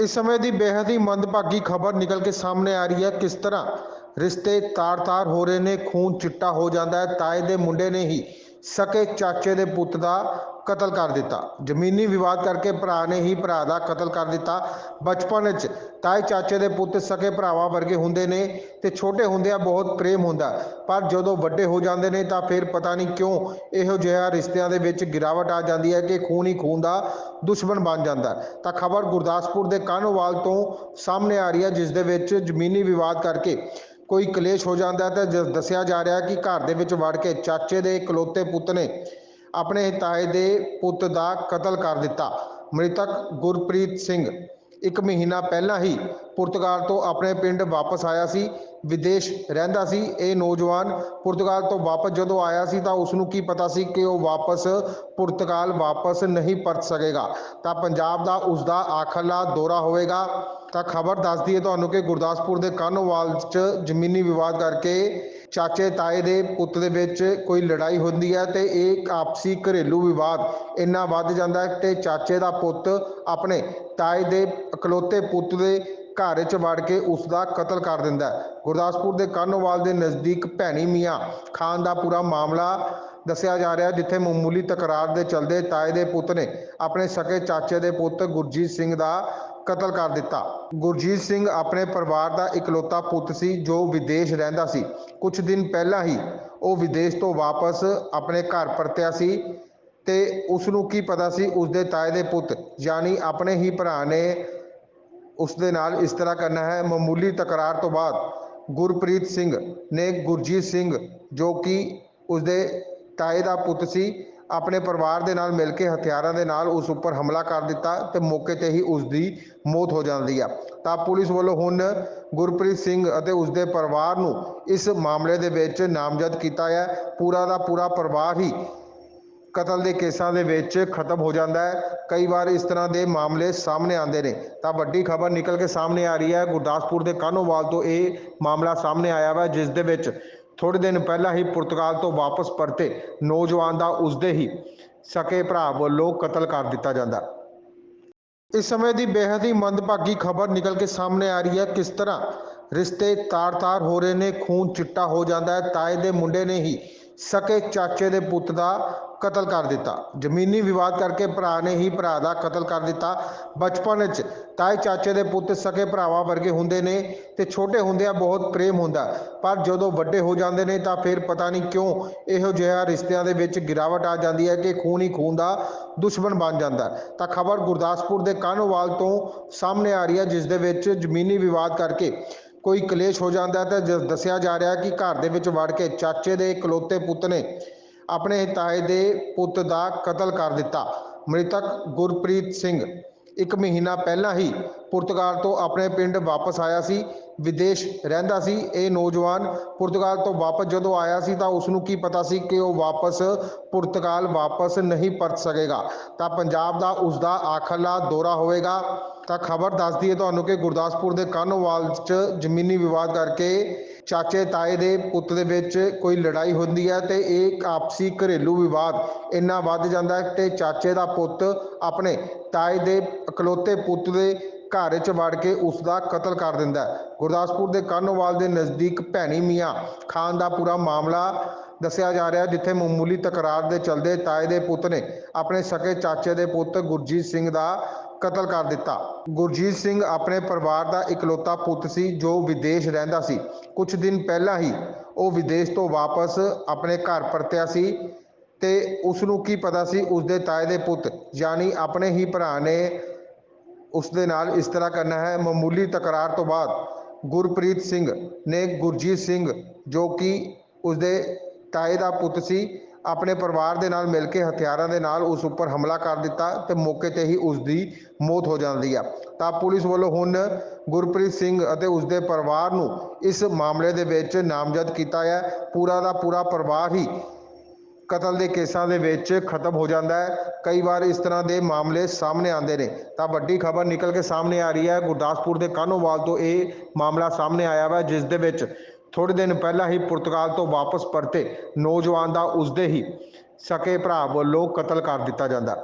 ਇਸ ਸਮੇਂ ਦੀ ਬੇहद ਹੀ ਮੰਦਭਾਗੀ ਖਬਰ ਨਿਕਲ ਕੇ ਸਾਹਮਣੇ ਆ ਰਹੀ ਹੈ। ਕਿਸ ਤਰ੍ਹਾਂ ਰਿਸ਼ਤੇ ਤਾਰ-ਤਾਰ ਹੋ ਰਹੇ ਨੇ, ਖੂਨ ਚਿੱਟਾ ਹੋ ਜਾਂਦਾ ਹੈ। ਤਾਏ ਦੇ ਮੁੰਡੇ ਨੇ ਹੀ ਸਕੇ ਚਾਚੇ ਦੇ ਪੁੱਤ ਦਾ ਕਤਲ ਕਰ ਦਿੱਤਾ। ਜ਼ਮੀਨੀ ਵਿਵਾਦ ਕਰਕੇ ਭਰਾ ਨੇ ਹੀ ਭਰਾ ਦਾ ਕਤਲ ਕਰ ਦਿੱਤਾ। ਬਚਪਨ ਵਿੱਚ ਤਾਏ ਚਾਚੇ ਦੇ ਪੁੱਤ ਸਕੇ ਭਰਾਵਾਂ ਵਰਗੇ ਹੁੰਦੇ ਨੇ ਤੇ ਛੋਟੇ ਹੁੰਦਿਆਂ ਬਹੁਤ ਪ੍ਰੇਮ ਹੁੰਦਾ। ਪਰ ਜਦੋਂ ਵੱਡੇ ਹੋ ਜਾਂਦੇ ਨੇ ਤਾਂ ਫਿਰ ਪਤਾ ਨਹੀਂ ਕਿਉਂ ਇਹੋ ਜਿਹਾ ਰਿਸ਼ਤਿਆਂ ਦੇ ਵਿੱਚ ਗਿਰਾਵਟ ਆ ਜਾਂਦੀ ਹੈ ਕਿ ਖੂਨ ਹੀ ਖੂਨ ਦਾ ਦੁਸ਼ਮਣ ਬਣ ਜਾਂਦਾ। ਤਾਂ ਖਬਰ ਗੁਰਦਾਸਪੁਰ ਦੇ ਕਾਨੋਵਾਲ ਤੋਂ ਸਾਹਮਣੇ ਆ ਰਹੀ ਹੈ, ਜਿਸ ਦੇ ਵਿੱਚ ਜ਼ਮੀਨੀ ਵਿਵਾਦ ਕਰਕੇ ਕੋਈ ਕਲੇਸ਼ ਹੋ ਜਾਂਦਾ ਹੈ ਤਾਂ ਜ- ਦੱਸਿਆ ਜਾ ਰਿਹਾ ਕਿ ਘਰ ਦੇ ਵਿੱਚ ਵੜ ਕੇ ਚਾਚੇ ਦੇ ਇਕਲੌਤੇ ਪੁੱਤ ਨੇ ਆਪਣੇ ਤਾਏ ਦੇ ਪੁੱਤ ਦਾ ਕਤਲ ਕਰ ਦਿੱਤਾ। ਮ੍ਰਿਤਕ ਗੁਰਪ੍ਰੀਤ ਸਿੰਘ ਇੱਕ ਮਹੀਨਾ ਪਹਿਲਾਂ ਹੀ ਪੁਰਤਗਾਲ ਤੋਂ ਆਪਣੇ ਪਿੰਡ ਵਾਪਸ ਆਇਆ ਸੀ, ਵਿਦੇਸ਼ ਰਹਿੰਦਾ ਸੀ। ਇਹ ਨੌਜਵਾਨ ਪੁਰਤਗਾਲ ਤੋਂ ਵਾਪਸ ਜਦੋਂ ਆਇਆ ਸੀ ਤਾਂ ਉਸ ਨੂੰ ਕੀ ਪਤਾ ਸੀ ਕਿ ਉਹ ਵਾਪਸ ਪੁਰਤਗਾਲ ਵਾਪਸ ਨਹੀਂ ਪਰਤ ਸਕੇਗਾ। ਤਾਂ ਪੰਜਾਬ ਦਾ ਉਸ ਦਾ ਆਖਰਲਾ ਦੌਰਾ ਹੋਵੇਗਾ। ਤਾਂ ਖਬਰ ਦੱਸਦੀ ਹੈ ਤੁਹਾਨੂੰ ਕਿ ਗੁਰਦਾਸਪੁਰ ਦੇ ਕਾਨੋਵਾਲ 'ਚ ਜ਼ਮੀਨੀ ਵਿਵਾਦ ਕਰਕੇ ਚਾਚੇ ਤਾਏ ਦੇ ਪੁੱਤ ਦੇ ਵਿੱਚ ਕੋਈ ਲੜਾਈ ਹੁੰਦੀ ਹੈ ਤੇ ਇਹ ਆਪਸੀ ਘਰੇਲੂ ਵਿਵਾਦ ਇੰਨਾ ਵੱਧ ਜਾਂਦਾ ਹੈ ਤੇ ਚਾਚੇ ਦਾ ਪੁੱਤ ਆਪਣੇ ਤਾਏ ਦੇ ਇਕਲੌਤੇ ਪੁੱਤ ਦੇ ਘਰ 'ਚ ਵੜ ਕੇ ਉਸ ਦਾ ਕਤਲ ਕਰ ਦਿੰਦਾ ਹੈ। ਗੁਰਦਾਸਪੁਰ ਦੇ ਕਾਹਨੋਵਾਲ ਦੇ ਨਜ਼ਦੀਕ ਭੈਣੀ ਮੀਆਂ ਖਾਨ ਦਾ ਪੂਰਾ ਮਾਮਲਾ ਦੱਸਿਆ ਜਾ ਰਿਹਾ ਜਿੱਥੇ ਮਾਮੂਲੀ ਤਕਰਾਰ ਦੇ ਚਲਦੇ ਤਾਏ ਦੇ ਪੁੱਤ ਨੇ ਆਪਣੇ ਸਕੇ ਚਾਚੇ ਦੇ ਪੁੱਤ ਗੁਰਜੀਤ ਸਿੰਘ ਦਾ ਕਤਲ ਕਰ ਦਿੱਤਾ। ਗੁਰਜੀਤ ਸਿੰਘ ਆਪਣੇ ਪਰਿਵਾਰ ਦਾ ਇਕਲੌਤਾ ਪੁੱਤ ਸੀ, ਜੋ ਵਿਦੇਸ਼ ਰਹਿੰਦਾ ਸੀ। ਕੁਝ ਦਿਨ ਪਹਿਲਾਂ ਹੀ ਉਹ ਵਿਦੇਸ਼ ਤੋਂ ਵਾਪਸ ਆਪਣੇ ਘਰ ਪਰਤਿਆ ਸੀ ਤੇ ਉਸ ਨੂੰ ਕੀ ਪਤਾ ਸੀ ਉਸ ਦੇ ਤਾਏ ਦੇ ਪੁੱਤ, ਯਾਨੀ ਆਪਣੇ ਹੀ ਭਰਾ ਨੇ ਉਸ ਦੇ ਨਾਲ ਇਸ ਤਰ੍ਹਾਂ ਕਰਨਾ ਹੈ। ਮਾਮੂਲੀ ਤਕਰਾਰ ਤੋਂ ਬਾਅਦ ਗੁਰਪ੍ਰੀਤ ਸਿੰਘ ਨੇ ਗੁਰਜੀਤ ਸਿੰਘ, ਜੋ ਕਿ ਉਸ ਦੇ ਤਾਏ ਦਾ ਪੁੱਤ ਸੀ, ਆਪਣੇ ਪਰਿਵਾਰ ਦੇ ਨਾਲ ਮਿਲ ਕੇ ਹਥਿਆਰਾਂ ਦੇ ਨਾਲ ਉਸ ਉੱਪਰ ਹਮਲਾ ਕਰ ਦਿੱਤਾ ਤੇ ਮੌਕੇ ਤੇ ਹੀ ਉਸ ਦੀ ਮੌਤ ਹੋ ਜਾਂਦੀ ਆ। ਤਾਂ ਪੁਲਿਸ ਵੱਲੋਂ ਹੁਣ ਗੁਰਪ੍ਰੀਤ ਸਿੰਘ ਅਤੇ ਉਸ ਦੇ ਪਰਿਵਾਰ ਨੂੰ ਇਸ ਮਾਮਲੇ ਦੇ ਵਿੱਚ ਨਾਮਜ਼ਦ ਕੀਤਾ ਹੈ। ਪੂਰਾ ਦਾ ਪੂਰਾ ਪਰਿਵਾਰ ਹੀ ਕਤਲ ਦੇ ਕੇਸਾਂ ਦੇ ਵਿੱਚ ਖਤਮ ਹੋ ਜਾਂਦਾ ਹੈ। ਕਈ ਵਾਰ ਇਸ ਤਰ੍ਹਾਂ ਦੇ ਮਾਮਲੇ ਸਾਹਮਣੇ ਆਉਂਦੇ ਨੇ। ਤਾਂ ਵੱਡੀ ਖਬਰ ਨਿਕਲ ਕੇ ਸਾਹਮਣੇ ਆ ਰਹੀ ਹੈ। ਗੁਰਦਾਸਪੁਰ ਦੇ ਕਾਹਨੋਵਾਲ ਤੋਂ ਇਹ ਮਾਮਲਾ ਸਾਹਮਣੇ ਆਇਆ ਵਾ, ਜਿਸ ਦੇ ਵਿੱਚ ਥੋੜੇ ਦਿਨ ਪਹਿਲਾਂ ਹੀ ਪੁਰਤਗਾਲ ਤੋਂ ਵਾਪਸ ਪਰਤੇ ਨੌਜਵਾਨ ਦਾ ਉਸਦੇ ਹੀ ਸਕੇ ਭਰਾ ਵੱਲੋਂ ਕਤਲ ਕਰ ਦਿੱਤਾ ਜਾਂਦਾ। ਇਸ ਸਮੇਂ ਦੀ ਬੇहद ਹੀ ਮੰਦਭਾਗੀ ਖਬਰ ਨਿਕਲ ਕੇ ਸਾਹਮਣੇ ਆ ਰਹੀ ਹੈ। ਕਿਸ ਤਰ੍ਹਾਂ ਰਿਸ਼ਤੇ ਤਾਰ-ਤਾਰ ਹੋ ਰਹੇ ਨੇ, ਖੂਨ ਚਿੱਟਾ ਹੋ ਜਾਂਦਾ ਹੈ। ਤਾਏ ਦੇ ਮੁੰਡੇ ਨੇ ਹੀ ਸਕੇ ਚਾਚੇ ਦੇ ਪੁੱਤ ਦਾ ਕਤਲ ਕਰ ਦਿੱਤਾ। ਜ਼ਮੀਨੀ ਵਿਵਾਦ ਕਰਕੇ ਭਰਾ ਨੇ ਹੀ ਭਰਾ ਦਾ ਕਤਲ ਕਰ ਦਿੱਤਾ। ਬਚਪਨ ਵਿੱਚ ਤਾਏ ਚਾਚੇ ਦੇ ਪੁੱਤ ਸਕੇ ਭਰਾਵਾਂ ਵਰਗੇ ਹੁੰਦੇ ਨੇ ਤੇ ਛੋਟੇ ਹੁੰਦਿਆਂ ਬਹੁਤ ਪ੍ਰੇਮ ਹੁੰਦਾ। ਪਰ ਜਦੋਂ ਵੱਡੇ ਹੋ ਜਾਂਦੇ ਨੇ ਤਾਂ ਫਿਰ ਪਤਾ ਨਹੀਂ ਕਿਉਂ ਇਹੋ ਜਿਹਾ ਰਿਸ਼ਤਿਆਂ ਦੇ ਵਿੱਚ ਗਿਰਾਵਟ ਆ ਜਾਂਦੀ ਹੈ ਕਿ ਖੂਨ ਹੀ ਖੂਨ ਦਾ ਦੁਸ਼ਮਣ ਬਣ ਜਾਂਦਾ ਤਾਂ ਖਬਰ ਗੁਰਦਾਸਪੁਰ ਦੇ ਕਾਹਨੋਵਾਲ ਤੋਂ ਸਾਹਮਣੇ ਆ ਰਹੀ ਹੈ, ਜਿਸ ਦੇ ਵਿੱਚ ਜ਼ਮੀਨੀ ਵਿਵਾਦ ਕਰਕੇ ਕੋਈ ਕਲੇਸ਼ ਹੋ ਜਾਂਦਾ ਹੈ ਤਾਂ ਜ- ਦੱਸਿਆ ਜਾ ਰਿਹਾ ਕਿ ਘਰ ਦੇ ਵਿੱਚ ਵੜ ਕੇ ਚਾਚੇ ਦੇ ਇਕਲੌਤੇ ਪੁੱਤ ਨੇ ਆਪਣੇ ਤਾਏ ਦੇ ਪੁੱਤ ਦਾ ਕਤਲ ਕਰ ਦਿੱਤਾ। ਮ੍ਰਿਤਕ ਗੁਰਪ੍ਰੀਤ ਸਿੰਘ ਇੱਕ ਮਹੀਨਾ ਪਹਿਲਾਂ ਹੀ ਪੁਰਤਗਾਲ ਤੋਂ ਆਪਣੇ ਪਿੰਡ ਵਾਪਸ ਆਇਆ ਸੀ, ਵਿਦੇਸ਼ ਰਹਿੰਦਾ ਸੀ। ਇਹ ਨੌਜਵਾਨ ਪੁਰਤਗਾਲ ਤੋਂ ਵਾਪਸ ਜਦੋਂ ਆਇਆ ਸੀ ਤਾਂ ਉਸ ਨੂੰ ਕੀ ਪਤਾ ਸੀ ਕਿ ਉਹ ਵਾਪਸ ਪੁਰਤਗਾਲ ਵਾਪਸ ਨਹੀਂ ਪਰਤ ਸਕੇਗਾ। ਤਾਂ ਪੰਜਾਬ ਦਾ ਉਸ ਦਾ ਆਖਰਲਾ ਦੌਰਾ ਹੋਵੇਗਾ। ਤਾਂ ਖਬਰ ਦੱਸਦੀ ਹੈ ਤੁਹਾਨੂੰ ਕਿ ਗੁਰਦਾਸਪੁਰ ਦੇ ਕਾਨੋਵਾਲ 'ਚ ਜ਼ਮੀਨੀ ਵਿਵਾਦ ਕਰਕੇ ਚਾਚੇ ਤਾਏ ਦੇ ਪੁੱਤ ਦੇ ਵਿੱਚ ਕੋਈ ਲੜਾਈ ਹੁੰਦੀ ਹੈ ਤੇ ਇਹ ਆਪਸੀ ਘਰੇਲੂ ਵਿਵਾਦ ਇੰਨਾ ਵੱਧ ਜਾਂਦਾ ਹੈ ਤੇ ਚਾਚੇ ਦਾ ਪੁੱਤ ਆਪਣੇ ਤਾਏ ਦੇ ਇਕਲੌਤੇ ਪੁੱਤ ਦੇ ਘਰ 'ਚ ਵੜ ਕੇ ਉਸ ਦਾ ਕਤਲ ਕਰ ਦਿੰਦਾ ਹੈ। ਗੁਰਦਾਸਪੁਰ ਦੇ ਕਾਹਨੋਵਾਲ ਦੇ ਨਜ਼ਦੀਕ ਭੈਣੀ ਮੀਆਂ ਖਾਨ ਦਾ ਪੂਰਾ ਮਾਮਲਾ ਦੱਸਿਆ ਜਾ ਰਿਹਾ ਜਿੱਥੇ ਮਾਮੂਲੀ ਤਕਰਾਰ ਦੇ ਚਲਦੇ ਤਾਏ ਦੇ ਪੁੱਤ ਨੇ ਆਪਣੇ ਸਕੇ ਚਾਚੇ ਦੇ ਪੁੱਤ ਗੁਰਜੀਤ ਸਿੰਘ ਦਾ ਕਤਲ ਕਰ ਦਿੱਤਾ। ਗੁਰਜੀਤ ਸਿੰਘ ਆਪਣੇ ਪਰਿਵਾਰ ਦਾ ਇਕਲੌਤਾ ਪੁੱਤ ਸੀ, ਜੋ ਵਿਦੇਸ਼ ਰਹਿੰਦਾ ਸੀ। ਕੁਝ ਦਿਨ ਪਹਿਲਾਂ ਹੀ ਉਹ ਵਿਦੇਸ਼ ਤੋਂ ਵਾਪਸ ਆਪਣੇ ਘਰ ਪਰਤਿਆ ਸੀ ਤੇ ਉਸ ਨੂੰ ਕੀ ਪਤਾ ਸੀ ਉਸ ਦੇ ਤਾਏ ਦੇ ਪੁੱਤ, ਯਾਨੀ ਆਪਣੇ ਹੀ ਭਰਾ ਨੇ ਉਸ ਦੇ ਨਾਲ ਇਸ ਤਰ੍ਹਾਂ ਕਰਨਾ ਹੈ। ਮਾਮੂਲੀ ਤਕਰਾਰ ਤੋਂ ਬਾਅਦ ਗੁਰਪ੍ਰੀਤ ਸਿੰਘ ਨੇ ਗੁਰਜੀਤ ਸਿੰਘ, ਜੋ ਕਿ ਉਸ ਦੇ ਤਾਏ ਦਾ ਪੁੱਤ ਸੀ ਆਪਣੇ ਪਰਿਵਾਰ ਦੇ ਨਾਲ ਮਿਲ ਕੇ ਹਥਿਆਰਾਂ ਦੇ ਨਾਲ ਉਸ ਉੱਪਰ ਹਮਲਾ ਕਰ ਦਿੱਤਾ ਤੇ ਮੌਕੇ ਤੇ ਹੀ ਉਸ ਦੀ ਮੌਤ ਹੋ ਜਾਂਦੀ ਆ। ਤਾਂ ਪੁਲਿਸ ਵੱਲੋਂ ਹੁਣ ਗੁਰਪ੍ਰੀਤ ਸਿੰਘ ਅਤੇ ਉਸ ਦੇ ਪਰਿਵਾਰ ਨੂੰ ਇਸ ਮਾਮਲੇ ਦੇ ਵਿੱਚ ਨਾਮਜ਼ਦ ਕੀਤਾ ਹੈ। ਪੂਰਾ ਦਾ ਪੂਰਾ ਪਰਿਵਾਰ ਹੀ ਕਤਲ ਦੇ ਕੇਸਾਂ ਦੇ ਵਿੱਚ ਖਤਮ ਹੋ ਜਾਂਦਾ ਹੈ। ਕਈ ਵਾਰ ਇਸ ਤਰ੍ਹਾਂ ਦੇ ਮਾਮਲੇ ਸਾਹਮਣੇ ਆਉਂਦੇ ਨੇ। ਤਾਂ ਵੱਡੀ ਖਬਰ ਨਿਕਲ ਕੇ ਸਾਹਮਣੇ ਆ ਰਹੀ ਹੈ। ਗੁਰਦਾਸਪੁਰ ਦੇ ਕਾਹਨੋਵਾਲ ਤੋਂ ਇਹ ਮਾਮਲਾ ਸਾਹਮਣੇ ਆਇਆ ਵਾ, ਜਿਸ ਦੇ ਵਿੱਚ ਥੋੜੇ ਦਿਨ ਪਹਿਲਾਂ ਹੀ ਪੁਰਤਗਾਲ ਤੋਂ ਵਾਪਸ ਪਰਤੇ ਨੌਜਵਾਨ ਦਾ ਉਸਦੇ ਹੀ ਸਕੇ ਭਰਾ ਵੱਲੋਂ ਕਤਲ ਕਰ ਦਿੱਤਾ ਜਾਂਦਾ।